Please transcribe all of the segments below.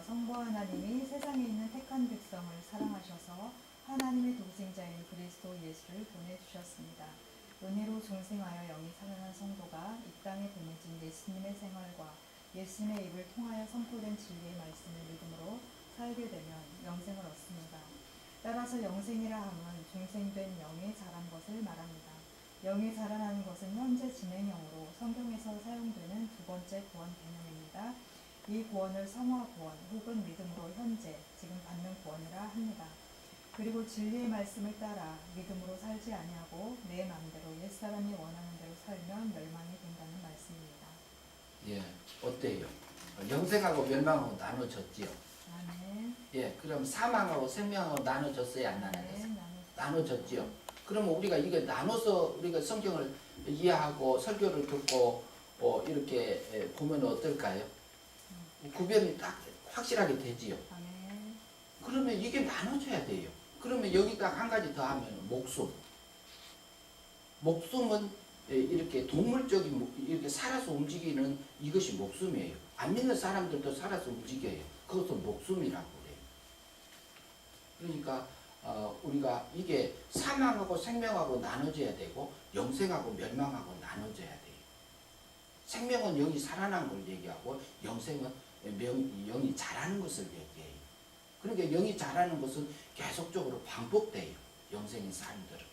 성부 하나님이 세상에 있는 택한 백성을 사랑하셔서 하나님의 동생자인 그리스도 예수를 보내주셨습니다. 은혜로 중생하여 영이 살아난 성도가 이 땅에 보내진 예수님의 생활과 예수님의 입을 통하여 선포된 진리의 말씀을 믿음으로 살게 되면 영생을 얻습니다. 따라서 영생이라 함은 중생된 영이 자란 것을 말합니다. 영이 자라나는 것은 현재 진행형으로 성경에서 사용되는 두 번째 구원 개념입니다. 이 구원을 성화 구원 혹은 믿음으로 현재 지금 받는 구원이라 합니다. 그리고 진리의 말씀을 따라 믿음으로 살지 아니하고 내 마음대로 옛사람이 원하는 대로 살면 멸망이 된다는 말씀입니다. 예, 어때요? 영생하고 멸망하고 나눠졌지요. 아멘. 예, 그럼 사망하고 생명하고 나눠졌어요, 안 나눠졌어요? 아멘. 나눠졌지요. 그러면 우리가 이게 나눠서 우리가 성경을 이해하고 설교를 듣고 어, 이렇게 예, 보면 어떨까요? 구별이 딱 확실하게 되지요. 아멘. 그러면 이게 나눠져야 돼요. 그러면 여기다 한 가지 더 하면 목숨. 목숨은 예, 이렇게 동물적인 목- 이렇게 살아서 움직이는 이것이 목숨이에요. 안 믿는 사람들도 살아서 움직여요. 그것은 목숨이라고 그래요. 그러니까 어, 우리가 이게 사망하고 생명하고 나눠져야 되고 영생하고 멸망하고 나눠져야 돼요. 생명은 영이 살아난 걸 얘기하고 영생은 명, 영이 자라는 것을 얘기해요. 그러니까 영이 자라는 것은 계속적으로 반복돼요. 영생의 삶들은.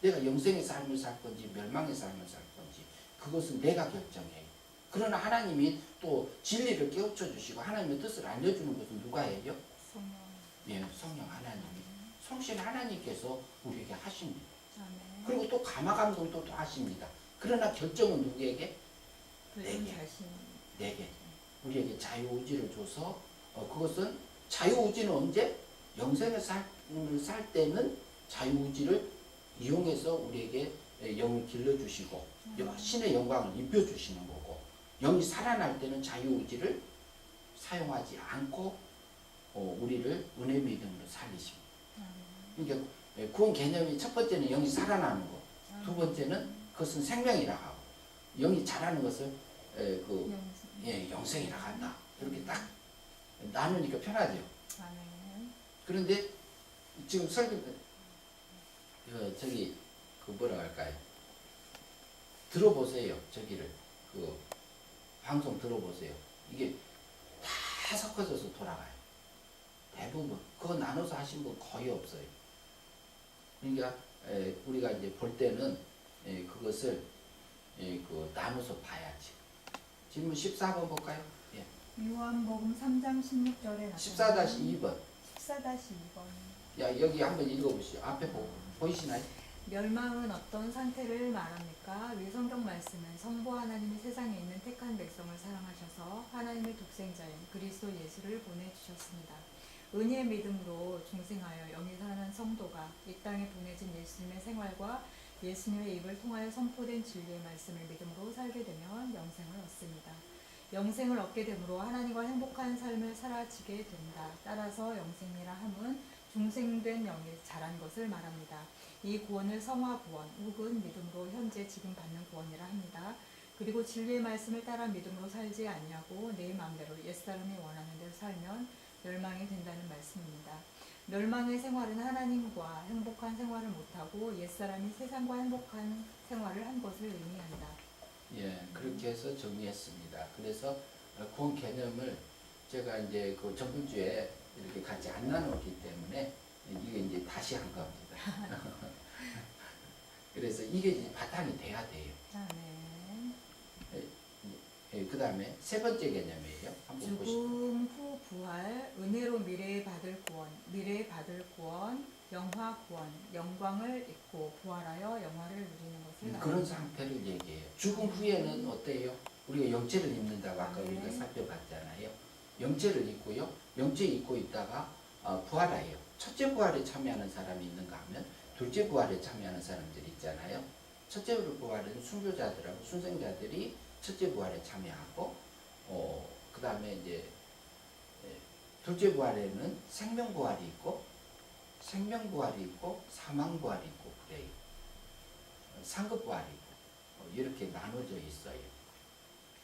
내가 영생의 삶을 살 건지 멸망의 삶을 살 건지 그것은 내가 결정해요. 그러나 하나님이 또 진리를 깨우쳐 주시고 하나님의 뜻을 알려주는 것은 누가 해요? 성령. 예, 성령 하나님이. 성신 하나님께서 우리에게 하십니다. 그리고 또 감화 감동도 또 하십니다. 그러나 결정은 누구에게? 내게. 자신. 내게. 우리에게 자유의지를 줘서 어, 그것은 자유의지는 언제? 영생의 삶을 살 때는 자유의지를 이용해서 우리에게 예, 영을 길러주시고 영- 신의 영광을 입혀주시는 거고 영이 살아날 때는 자유의지를 사용하지 않고 어, 우리를 은혜 믿음으로 살리십니다. 아멘. 그러니까 예, 구원 개념이 첫 번째는 영이 살아나는 거, 두 번째는 그것은 생명이라 하고 영이 자라는 것을 에, 그 영생. 예, 영생이라 한다. 이렇게 딱 나누니까 편하죠. 아멘. 그런데 지금 설교 어, 저기 그 뭐라 할까요? 들어보세요. 저기를 그 방송 들어보세요. 이게 다 섞어져서 돌아가요. 대부분 그거 나눠서 하신 분 거의 없어요. 그러니까 에, 우리가 이제 볼 때는 에, 그것을 에, 그 나눠서 봐야지. 질문 14번 볼까요? 예. 요한복음 3장 16절에 14-2번. 14-2번. 야 여기 한번 읽어보시죠. 앞에 보, 보이시나요? 멸망은 어떤 상태를 말합니까? 위 성경 말씀은 성부 하나님이 세상에 있는 택한 백성을 사랑하셔서 하나님의 독생자인 그리스도 예수를 보내주셨습니다. 은혜의 믿음으로 중생하여 영이 살아난 성도가 이 땅에 보내진 예수님의 생활과 예수님의 입을 통하여 선포된 진리의 말씀을 믿음으로 살게 되면 영생을 얻습니다. 영생을 얻게 되므로 하나님과 행복한 삶을 살아지게 된다. 따라서 영생이라 함은 중생된 영이 자란 것을 말합니다. 이 구원을 성화 구원 혹은 믿음으로 현재 지금 받는 구원이라 합니다. 그리고 진리의 말씀을 따라 믿음으로 살지 아니하고 내 마음대로 옛사람이 원하는 대로 살면 멸망이 된다는 말씀입니다. 멸망의 생활은 하나님과 행복한 생활을 못하고 옛사람이 세상과 행복한 생활을 한 것을 의미한다. 예, 그렇게 해서 정리했습니다. 그래서 어, 구원 개념을 제가 이제 그 저번 주에 이렇게 같이 안 나눴기 때문에 이게 이제 다시 한 겁니다. 그래서 이게 이제 바탕이 돼야 돼요. 아멘. 예, 그 다음에 세 번째 개념이에요. 한번 보시죠. 죽음 후 부활, 은혜로 미래에 받을 구원, 미래에 받을 구원, 영화 구원, 영광을 잊고 부활하여 영화를 누리는 것을 음, 말합니다. 그런 상태를 얘기해요. 죽음 후에는 어때요? 우리가 영체를 입는다고 아까 네. 우리가 살펴봤잖아요. 영체를 입고요. 영체 입고 있다가 어, 부활해요. 첫째 부활에 참여하는 사람이 있는가 하면 둘째 부활에 참여하는 사람들이 있잖아요. 첫째 부활은 순교자들하고 순생자들이 첫째 부활에 참여하고 어, 그 다음에 이제 예, 둘째 부활에는 생명 부활이 있고 생명 부활이 있고 사망 부활이 있고 그래요. 상급 부활이고 어, 이렇게 나눠져 있어요.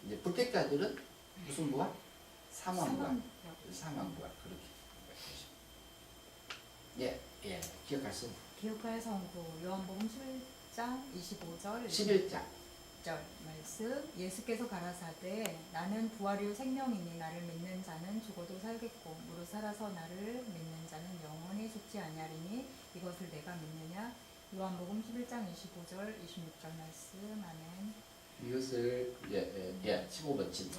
이제 불택자들은 무슨 부활? 사망과 사망- 사망과 그렇게 예, 예, 수 기억할 성부 요한복음 11장 25절 11장 1절 말씀 예수께서 가라사대 나는 부활이요 생명이니 나를 믿는 자는 죽어도 살겠고 무릇 살아서 나를 믿는 자는 영원히 죽지 아니하리니 이것을 내가 믿느냐 요한복음 11장 25절 26절 말씀 아멘 이것을 예, 예, 예 15번 질문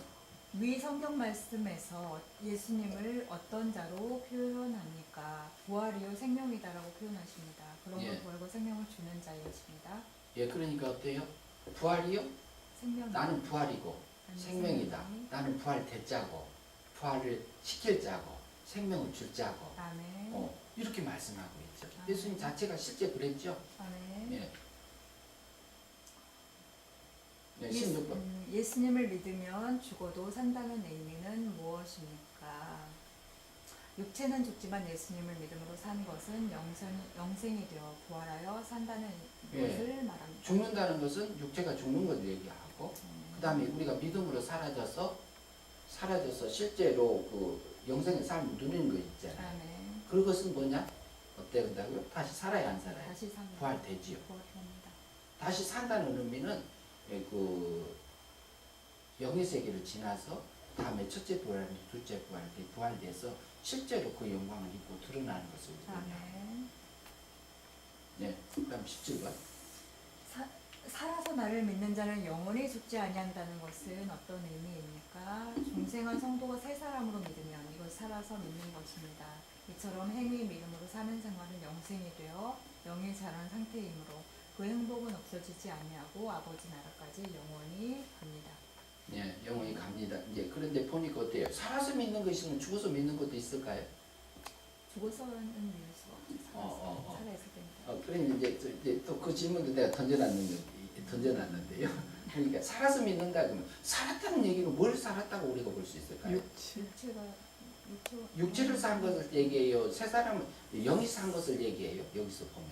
위 성경 말씀에서 예수님을 어떤 자로 표현합니까? 부활이요 생명이다라고 표현하십니다. 그런 예. 걸 부활과 생명을 주는 자이십니다. 예, 그러니까 어때요? 부활이요? 생명 나는 부활이고 생명이다. 생명이. 나는 부활 대자고 부활을 시킬 자고 생명을 줄 자고 아멘. 어, 이렇게 말씀하고 있죠. 아. 예수님 자체가 실제 그랬죠. 아멘. 예. 네, 예수, 16번. 음, 예수님을 믿으면 죽어도 산다는 의미는 무엇입니까? 육체는 죽지만 예수님을 믿음으로 산 것은 영생, 영생이 되어 부활하여 산다는 예. 것을 말합니다. 죽는다는 것은 육체가 죽는 걸 얘기하고 음, 그 다음에 우리가 믿음으로 사라져서 사라져서 실제로 그 영생의 삶을 누리는 거 있잖아요. 아멘. 그것은 뭐냐? 어때 그다고요? 다시 살아야 안 살아요? 다시 산 부활되지요. 부활합니다. 다시 산다는 의미는 예, 그 영의 세계를 지나서 다음에 첫째 부활, 둘째 부활, 부활돼서 실제로 그 영광을 입고 드러나는 것을 우리가 아멘. 네, 그다음 17번. 사, 살아서 나를 믿는 자는 영원히 죽지 아니한다는 것은 어떤 의미입니까? 중생한 성도가 새 사람으로 믿으면 이걸 살아서 믿는 것입니다. 이처럼 행위 믿음으로 사는 생활은 영생이 되어 영이 자란 상태이므로 그 행복은 없어지지 아니하고 아버지 나라까지 영원히 갑니다. 네, 영원히 갑니다. 이제 그런데 보니까 어때요? 살아서 믿는 것이 있으면 죽어서 믿는 것도 있을까요? 죽어서는 믿을 수가 없죠. 살아서 어, 어, 어. 살아있을. 어, 그럼 이제, 이제 또 그 질문도 내가 던져놨는데, 던져놨는데요. 그러니까 살아서 믿는다 그러면 살았다는 얘기는 뭘 살았다고 우리가 볼 수 있을까요? 육체. 육체가 육체가 육체를 산 것을 얘기해요. 새 사람은 영이 산 것을 얘기해요. 여기서 보면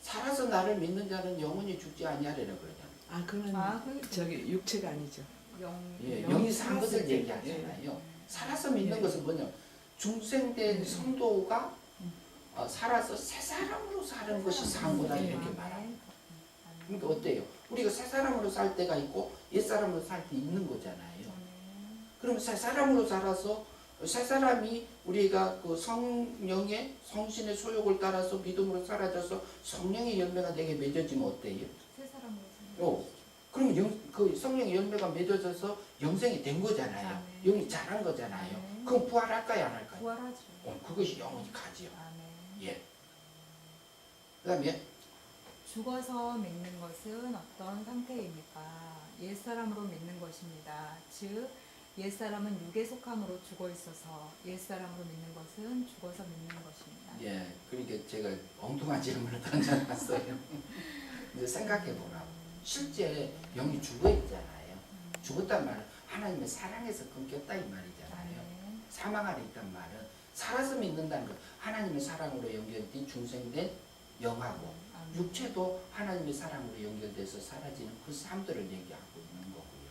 살아서 나를 믿는 자는 영원히 죽지 아니하리라 그러잖 아 그는 아, 그- 저기 육체가 아니죠. 영 예, 영이 산 것을 얘기하잖아요. 살아서 믿는 예. 것은 뭐냐? 중생된 음. 성도가 음. 어, 살아서 새 사람으로 사는 것이 산 거다 예. 이렇게 말합니다. 그러니까 어때요? 우리가 새 사람으로 살 때가 있고 옛 사람으로 살 때 있는 거잖아요. 그럼 새 사람으로 살아서 새 사람이 우리가 그 성령의 성신의 소욕을 따라서 믿음으로 사라져서 성령의 열매가 내게 맺어지면 어때요? 어, 그럼 영, 그 성령의 열매가 맺어져서 영생이 된 거잖아요. 아멘. 영이 자란 거잖아요. 아멘. 그럼 부활할까요, 안 할까요? 부활하죠. 어, 그것이 영원히 가지요. 아멘. 예. 그 다음에 죽어서 믿는 것은 어떤 상태입니까? 옛사람으로 믿는 것입니다. 즉, 옛사람은 육에 속함으로 죽어 있어서 옛사람으로 믿는 것은 죽어서 믿는 것입니다. 예, 그러니까 제가 엉뚱한 질문을 던져놨어요. 이제 생각해 보라고. 실제 영이 죽어 있잖아요. 음. 죽었단 말은 하나님의 사랑에서 끊겼다 이 말이잖아요. 아멘. 사망 안에 있단 말은 살아서 믿는다는 것. 하나님의 사랑으로 연결된 중생된 영하고 아멘. 육체도 하나님의 사랑으로 연결돼서 사라지는 그 삶들을 얘기하고 있는 거고요.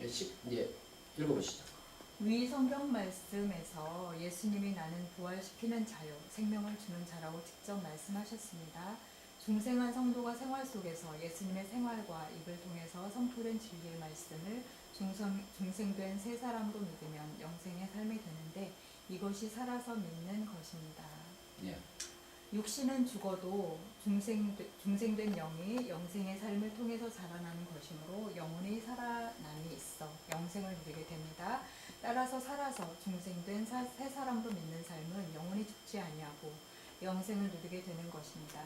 예, 십, 이제 읽어보시죠. 위 성경 말씀에서 예수님이 나는 부활시키는 자요, 생명을 주는 자라고 직접 말씀하셨습니다. 중생한 성도가 생활 속에서 예수님의 생활과 입을 통해서 선포된 진리의 말씀을 중성, 중생된 새 사람으로 믿으면 영생의 삶이 되는데 이것이 살아서 믿는 것입니다. 예. 육신은 죽어도 중생, 중생된 영이 영생의 삶을 통해서 자라나는 것이므로 영원히 살아남이 있어 영생을 누리게 됩니다. 따라서 살아서 중생된 사, 새 사람으로 믿는 삶은 영원히 죽지 아니하고 영생을 누리게 되는 것입니다.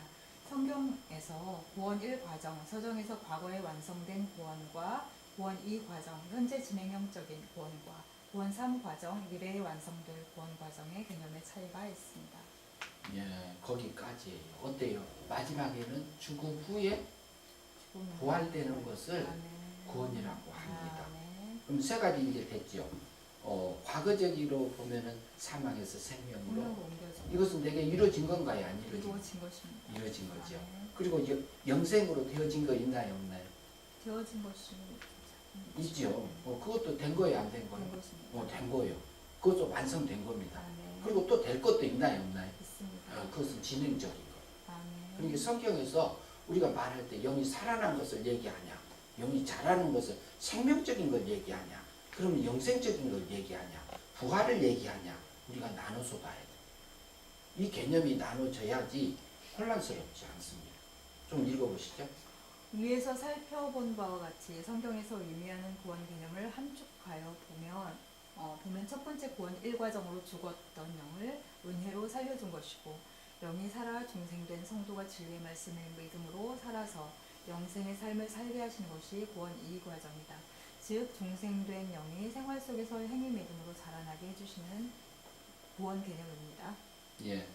성경에서 구원 1과정, 서정에서 과거에 완성된 구원과 구원 2과정, 현재 진행형적인 구원과 구원 3과정, 미래에 완성될 구원 과정의 개념의 차이가 있습니다. 예, 거기까지예요. 어때요? 마지막에는 죽음 후에 부활되는 것을. 구원이라고 합니다. 아멘. 그럼 세 가지 이제 됐죠. 어, 과거적으로 보면은 사망에서 생명으로 이것은 내게 이루어진 건가요? 안 이루어진 것입니다. 이루어진 거죠. 아멘. 그리고 여- 영생으로 되어진 거 있나요? 없나요? 되어진 것이 있지요. 어, 그것도 된 거예요, 안 된 거예요? 된. 어, 된 거예요. 그것도 완성된 겁니다. 아멘. 그리고 또 될 것도 있나요, 없나요? 있습니다. 어, 그것은 진행적인 거. 아멘. 그러니까 성경에서 우리가 말할 때 영이 살아난 것을 얘기하냐, 영이 자라는 것을 생명적인 걸 얘기하냐, 그러면 영생적인 걸 얘기하냐, 부활을 얘기하냐, 우리가 나눠서 봐야 돼. 이 개념이 나눠져야지 혼란스럽지 않습니다. 좀 읽어보시죠. 위에서 살펴본 바와 같이 성경에서 의미하는 구원 개념을 함축하여 보면 어, 보면 첫 번째 구원 일과정으로 죽었던 영을 은혜로 살려준 것이고 영이 살아 중생된 성도가 진리의 말씀을 믿음으로 살아서 영생의 삶을 살게 하시는 것이 구원 이과정이다. 즉 중생된 영이 생활 속에서 행위 믿음으로 자라나게 해주시는 구원 개념입니다. 예,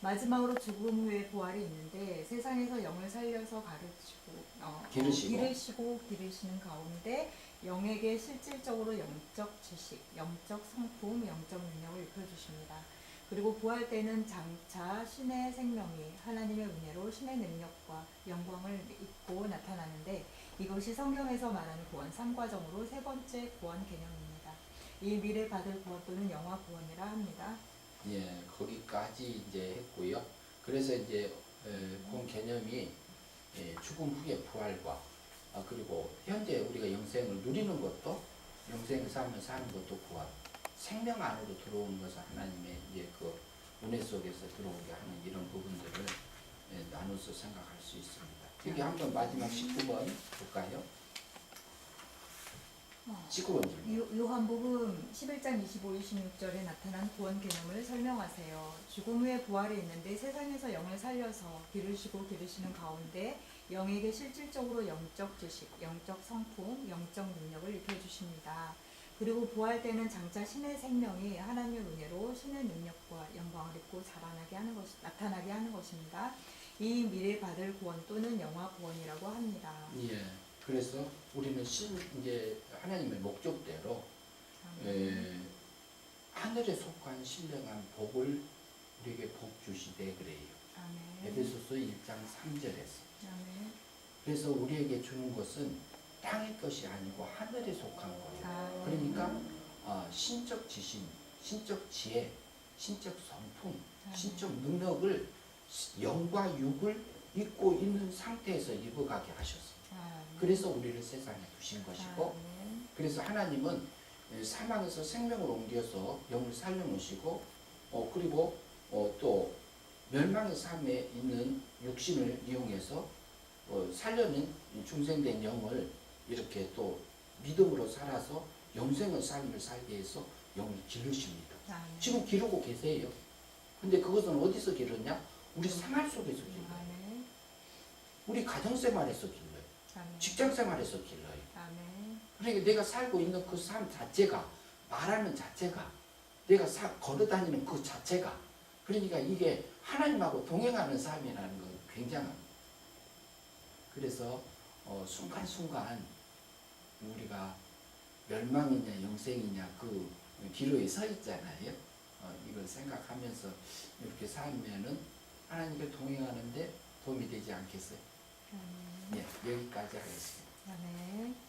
마지막으로 죽음 후에 부활이 있는데 세상에서 영을 살려서 가르치고 어, 기르시고. 기르시고 기르시는 가운데 영에게 실질적으로 영적 지식, 영적 성품, 영적 능력을 입혀주십니다. 그리고 부활 때는 장차 신의 생명이 하나님의 은혜로 신의 능력과 영광을 입고 나타나는데 이것이 성경에서 말하는 구원 3과정으로 세 번째 구원 개념입니다. 이 미래 받을 구원 또는 영화 구원이라 합니다. 예, 거기까지 이제 했고요. 그래서 이제 에, 본 개념이 예, 죽음 후의 부활과 아, 그리고 현재 우리가 영생을 누리는 것도 영생의 삶을 사는 것도 구원, 생명 안으로 들어오는 것은 하나님의 이제 그 은혜 속에서 들어오게 하는 이런 부분들을 예, 나눠서 생각할 수 있습니다. 여기 한번 마지막 19번 볼까요? 어. 19번 요- 요한복음 11장 25, 26절에 나타난 구원 개념을 설명하세요. 죽음 후에 부활이 있는데 세상에서 영을 살려서 기르시고 기르시는 가운데 영에게 실질적으로 영적 지식, 영적 성품, 영적 능력을 입혀주십니다. 그리고 부활 때는 장차 신의 생명이 하나님의 은혜로 신의 능력과 영광을 입고 자라나게 하는 것, 나타나게 하는 것입니다. 이 미래 받을 구원 또는 영화 구원이라고 합니다. 예. 그래서 우리는 신 이제 하나님의 목적대로 에, 하늘에 속한 신령한 복을 우리에게 복 주시되 그래요. 아멘. 에베소서 1장 3절에서. 아멘. 그래서 우리에게 주는 것은 땅의 것이 아니고 하늘에 속한 거예요. 아멘. 그러니까 어, 신적 지심, 신적 지혜, 신적 성품, 아멘. 신적 능력을 시- 영과 육을 입고 있는 상태에서 입어가게 하셨어요. 아멘. 그래서 우리를 세상에 두신 것이고 아멘. 그래서 하나님은 에, 사망에서 생명으로 옮겨서 영을 살려놓으시고 어, 그리고 어, 또 멸망의 삶에 있는 육신을 이용해서 어, 살려낸 이 중생된 영을 이렇게 또 믿음으로 살아서 영생의 삶을 살게 해서 영을 기르십니다. 아멘. 지금 기르고 계세요. 근데 그것은 어디서 기르냐? 우리 생활 속에서 길러요. 아멘. 우리 가정 생활에서 길러요. 아멘. 직장 생활에서 길러요. 아멘. 그러니까 내가 살고 있는 그 삶 자체가 말하는 자체가 내가 사, 걸어다니는 그 자체가 그러니까 이게 하나님하고 동행하는 삶이라는 건 굉장합니다. 그래서 어, 순간순간 우리가 멸망이냐 영생이냐 그 기로에 서 있잖아요. 어, 이걸 생각하면서 이렇게 살면은 하나님께 동행하는데 도움이 되지 않겠어요? 아멘. 예, 여기까지 하겠습니다. 아멘.